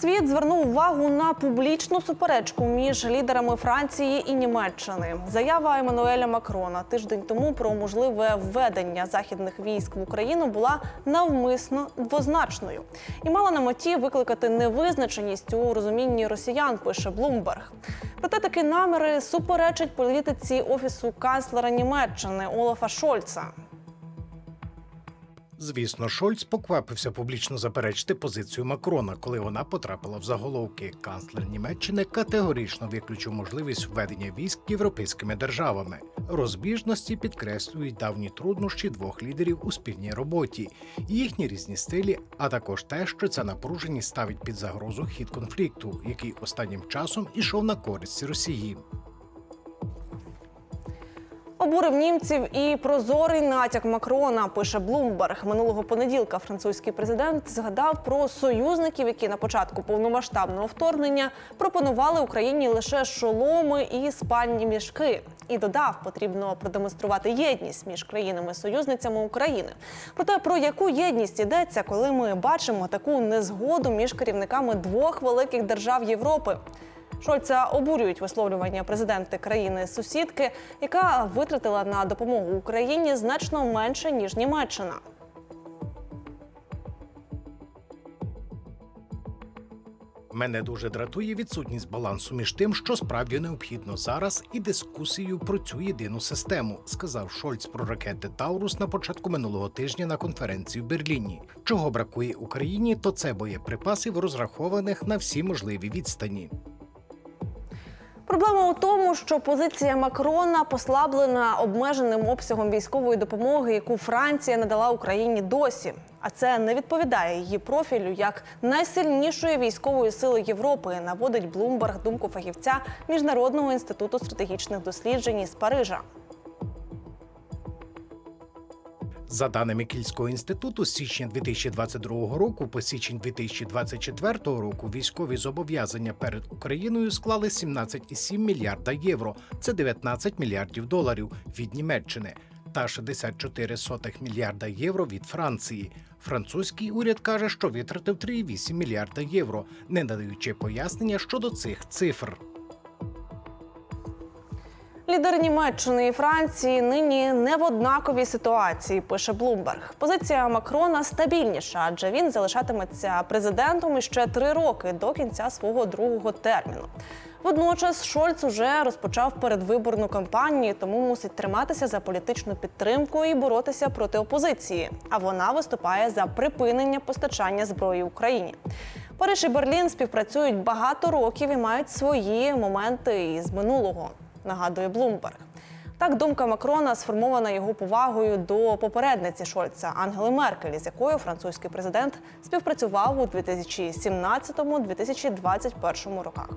Світ звернув увагу на публічну суперечку між лідерами Франції і Німеччини. Заява Еммануеля Макрона тиждень тому про можливе введення західних військ в Україну була навмисно двозначною і мала на меті викликати невизначеність у розумінні росіян. Пише Блумберг. Проте такі наміри суперечать політиці офісу канцлера Німеччини Олафа Шольца. Звісно, Шольц поквапився публічно заперечити позицію Макрона, коли вона потрапила в заголовки. Канцлер Німеччини категорично виключив можливість введення військ європейськими державами. Розбіжності підкреслюють давні труднощі двох лідерів у спільній роботі, їхні різні стилі, а також те, що ця напруженість ставить під загрозу хід конфлікту, який останнім часом ішов на користь Росії. Обурив німців і прозорий натяк Макрона. Пише Блумберг. Минулого понеділка французький президент згадав про союзників, які на початку повномасштабного вторгнення пропонували Україні лише шоломи і спальні мішки. І додав, потрібно продемонструвати єдність між країнами-союзницями України. Проте про яку єдність йдеться, коли ми бачимо таку незгоду між керівниками двох великих держав Європи. Шольца обурюють висловлювання президенти країни-сусідки, яка витратила на допомогу Україні значно менше ніж Німеччина. Мене дуже дратує відсутність балансу між тим, що справді необхідно зараз, і дискусією про цю єдину систему, сказав Шольц про ракети Таурус на початку минулого тижня на конференції в Берліні. Чого бракує Україні, то це боєприпасів, розрахованих на всі можливі відстані. Проблема у тому, що позиція Макрона послаблена обмеженим обсягом військової допомоги, яку Франція надала Україні досі. А це не відповідає її профілю як найсильнішої військової сили Європи, наводить Блумберг думку фахівця Міжнародного інституту стратегічних досліджень із Парижа. За даними Кільського інституту, з січня 2022 року по січень 2024 року військові зобов'язання перед Україною склали 17,7 мільярда євро. Це 19 мільярдів доларів від Німеччини та 64,1 мільярда євро від Франції. Французький уряд каже, що витратив 3,8 мільярда євро, не надаючи пояснення щодо цих цифр. Лідери Німеччини і Франції нині не в однаковій ситуації, пише Блумберг. Позиція Макрона стабільніша, адже він залишатиметься президентом іще три роки до кінця свого другого терміну. Водночас Шольц уже розпочав передвиборну кампанію, тому мусить триматися за політичну підтримку і боротися проти опозиції. А вона виступає за припинення постачання зброї Україні. Париж і Берлін співпрацюють багато років і мають свої моменти із минулого нагадує Блумберг. Так, думка Макрона сформована його повагою до попередниці Шольца Ангели Меркель, з якою французький президент співпрацював у 2017-2021 роках.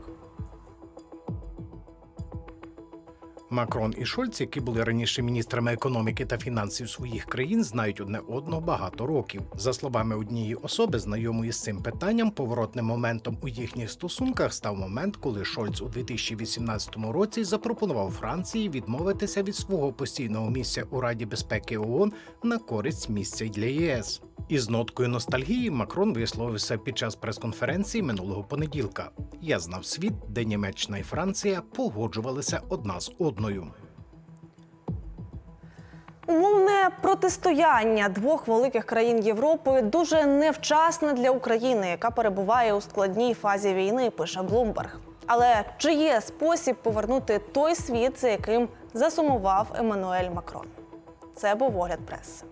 Макрон і Шольц, які були раніше міністрами економіки та фінансів своїх країн, знають одне одного багато років. За словами однієї особи, знайомої з цим питанням, поворотним моментом у їхніх стосунках став момент, коли Шольц у 2018 році запропонував Франції відмовитися від свого постійного місця у Раді безпеки ООН на користь місця для ЄС. Із ноткою ностальгії Макрон висловився під час прес-конференції минулого понеділка. Я знав світ, де Німеччина і Франція погоджувалися одна з одною. Умовне протистояння двох великих країн Європи дуже невчасне для України, яка перебуває у складній фазі війни, пише Блумберг. Але чи є спосіб повернути той світ, за яким засумував Еммануель Макрон? Це був огляд преси.